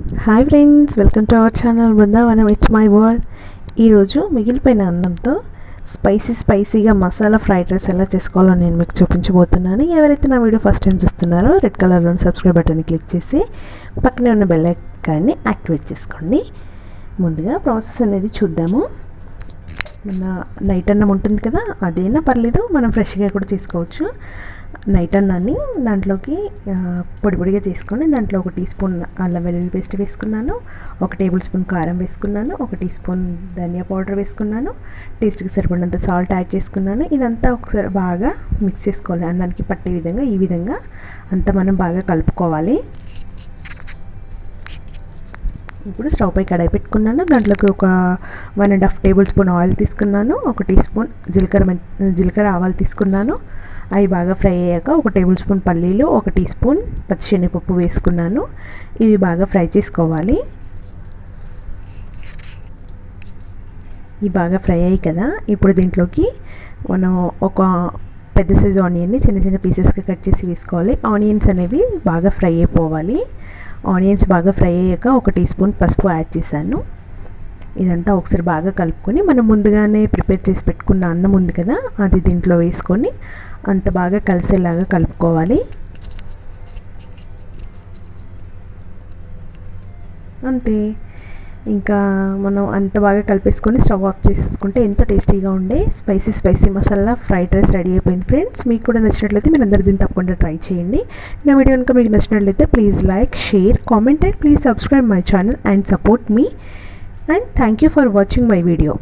Hi friends welcome to our channel Brindavanam it's my world ఈరోజు మిగిలిపోయిన అన్నంతో spicy స్పైసీగా మసాలా ఫ్రైడ్ రైస్ ఎలా చేసుకోవాలో నేను మీకు చూపించబోతున్నాను. ఎవరైతే నా వీడియో ఫస్ట్ టైం చూస్తున్నారో రెడ్ కలర్లోని సబ్స్క్రైబ్ బటన్ క్లిక్ చేసి పక్కనే ఉన్న బెల్ ఐకాన్ని యాక్టివేట్ చేసుకోండి. ముందుగా ప్రాసెస్ అనేది చూద్దాము. మన నైట్ అన్నం ఉంటుంది కదా అదైనా పర్లేదు మనం ఫ్రెష్గా కూడా చేసుకోవచ్చు. నైట్ అన్నాన్ని దాంట్లోకి పొడి పొడిగా చేసుకొని దాంట్లో ఒక టీ స్పూన్ అల్లం వెల్లుల్లి పేస్ట్ వేసుకున్నాను ఒక టేబుల్ స్పూన్ కారం వేసుకున్నాను ఒక టీ స్పూన్ ధనియా పౌడర్ వేసుకున్నాను టేస్ట్కి సరిపడినంత సాల్ట్ యాడ్ చేసుకున్నాను. ఇదంతా ఒకసారి బాగా మిక్స్ చేసుకోవాలి అన్నానికి పట్టే విధంగా ఈ విధంగా అంతా మనం బాగా కలుపుకోవాలి. ఇప్పుడు స్టవ్ పై కడాయి పెట్టుకున్నాను. దాంట్లోకి ఒక one and half tablespoon oil తీసుకున్నాను. ఒక టీ స్పూన్ జీలకర్ర జీలకర్ర ఆవాలు తీసుకున్నాను. అవి బాగా ఫ్రై అయ్యాక ఒక టేబుల్ స్పూన్ పల్లీలు ఒక టీ స్పూన్ పచ్చిశనగపప్పు వేసుకున్నాను. ఇవి బాగా ఫ్రై చేసుకోవాలి. ఇవి బాగా ఫ్రై అయ్యాయి కదా. ఇప్పుడు దీంట్లోకి మనం ఒక పెద్ద సైజ్ ఆనియన్ని చిన్న చిన్న పీసెస్గా కట్ చేసి వేసుకోవాలి. ఆనియన్స్ అనేవి బాగా ఫ్రై అయిపోవాలి. ఆనియన్స్ బాగా ఫ్రై అయ్యాక ఒక టీ స్పూన్ పసుపు యాడ్ చేశాను. ఇదంతా ఒకసారి బాగా కలుపుకొని మనం ముందుగానే ప్రిపేర్ చేసి పెట్టుకున్న అన్నం ఉంది కదా అది దీంట్లో వేసుకొని అంత బాగా కలిసేలాగా కలుపుకోవాలి. అంతే. ఇంకా మనం అంత బాగా కలిపేసుకొని స్టవ్ ఆఫ్ చేసుకుంటే ఎంతో టేస్టీగా ఉండే spicy spicy masala fried rice ready అయిపోయింది ఫ్రెండ్స్. మీకు కూడా నచ్చినట్లయితే మీరు అందరు దీన్ని తప్పకుండా ట్రై చేయండి. నా వీడియో కనుక మీకు నచ్చినట్లయితే please like share comment and please subscribe my channel and support me. And thank you for watching my video.